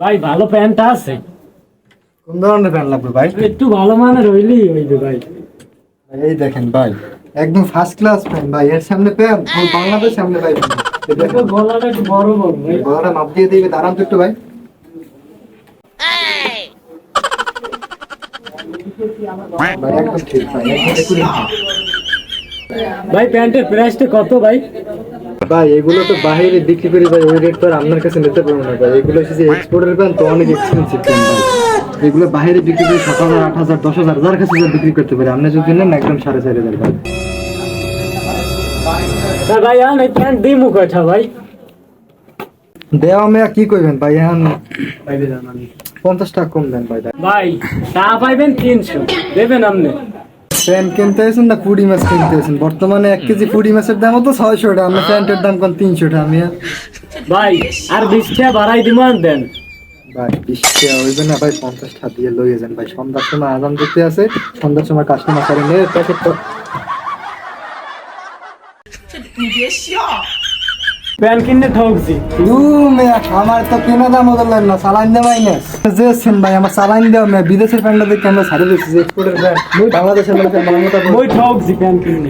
ভাই ভালো প্যান্ট আছে। কোন ধরনের প্যান্ট লাগবে ভাই? একটু ভালো মানের হইলেই হইবে ভাই। এই দেখেন ভাই একদম ফার্স্ট ক্লাস প্যান্ট ভাই এর সামনে প্যান্ট বাংলাদেশ সামনে ভাই গলাটা একটু বড় বড় ভাই। গলাটা মাপ দিয়ে দিবে দাঁড়ান তো একটু ভাই। ভাই প্যান্টের প্রাইসটা কত ভাই? ভাই এগুলো তো বাইরে বিক্রি করি ভাই ওই রেট তো আর আপনার কাছে নিতে পারব না ভাই। এগুলো হচ্ছে এক্সপোর্টের প্যান্ট তো অনেক এক্সপেন্সিভ ভাই। এগুলো বাইরে বিক্রি করি সাত হাজার আট হাজার দশ হাজার যার কাছে যা বিক্রি করতে পারি আপনি যদি নেন একদম সাড়ে চার হাজার ভাই। ভাই এই প্যান্ট দিমু কয়টা ভাই। দেওয়া মেয়া কি করবেন ভাই এখন পঞ্চাশ টাকা কম দেন ভাই ভাই তা পাইবেন তিনশো দেবেন আপনি? প্যান্ট কিনতে হয়েছেন না কুড়ি মাছ কিনতে হয়েছেন বর্তমানে এক কেজি কুড়ি মাছের দাম তো ছয়শো টাকা আপনার প্যান্টের দাম কোন তিনশো টাকা আমি আর- ভাই আর বিশ টাকা বাড়াই দিব দেন। ভাই বিশ টাকা হইবে না ভাই পঞ্চাশ টাকা দিয়ে লইয়ে যান ভাই। সন্ধ্যার সময় আজান দিতে আছে সন্ধ্যার সময় কাস্টমার করে নিয়ে প্যাকেট প্যান্ট কিনে ঠকছি। আমার তো কেনা দাম বদলেন না চালান দে মাইনাস যে সেন ভাই আমার চালান দেওয়া মেয়া বিদেশের প্যান্টটা দেখে আমরা ছাড়ে দিচ্ছি এক্সপোর্টের প্যান্ট। বাংলাদেশের লোকের বাংলাটা ঠকছি প্যান্ট কিনে।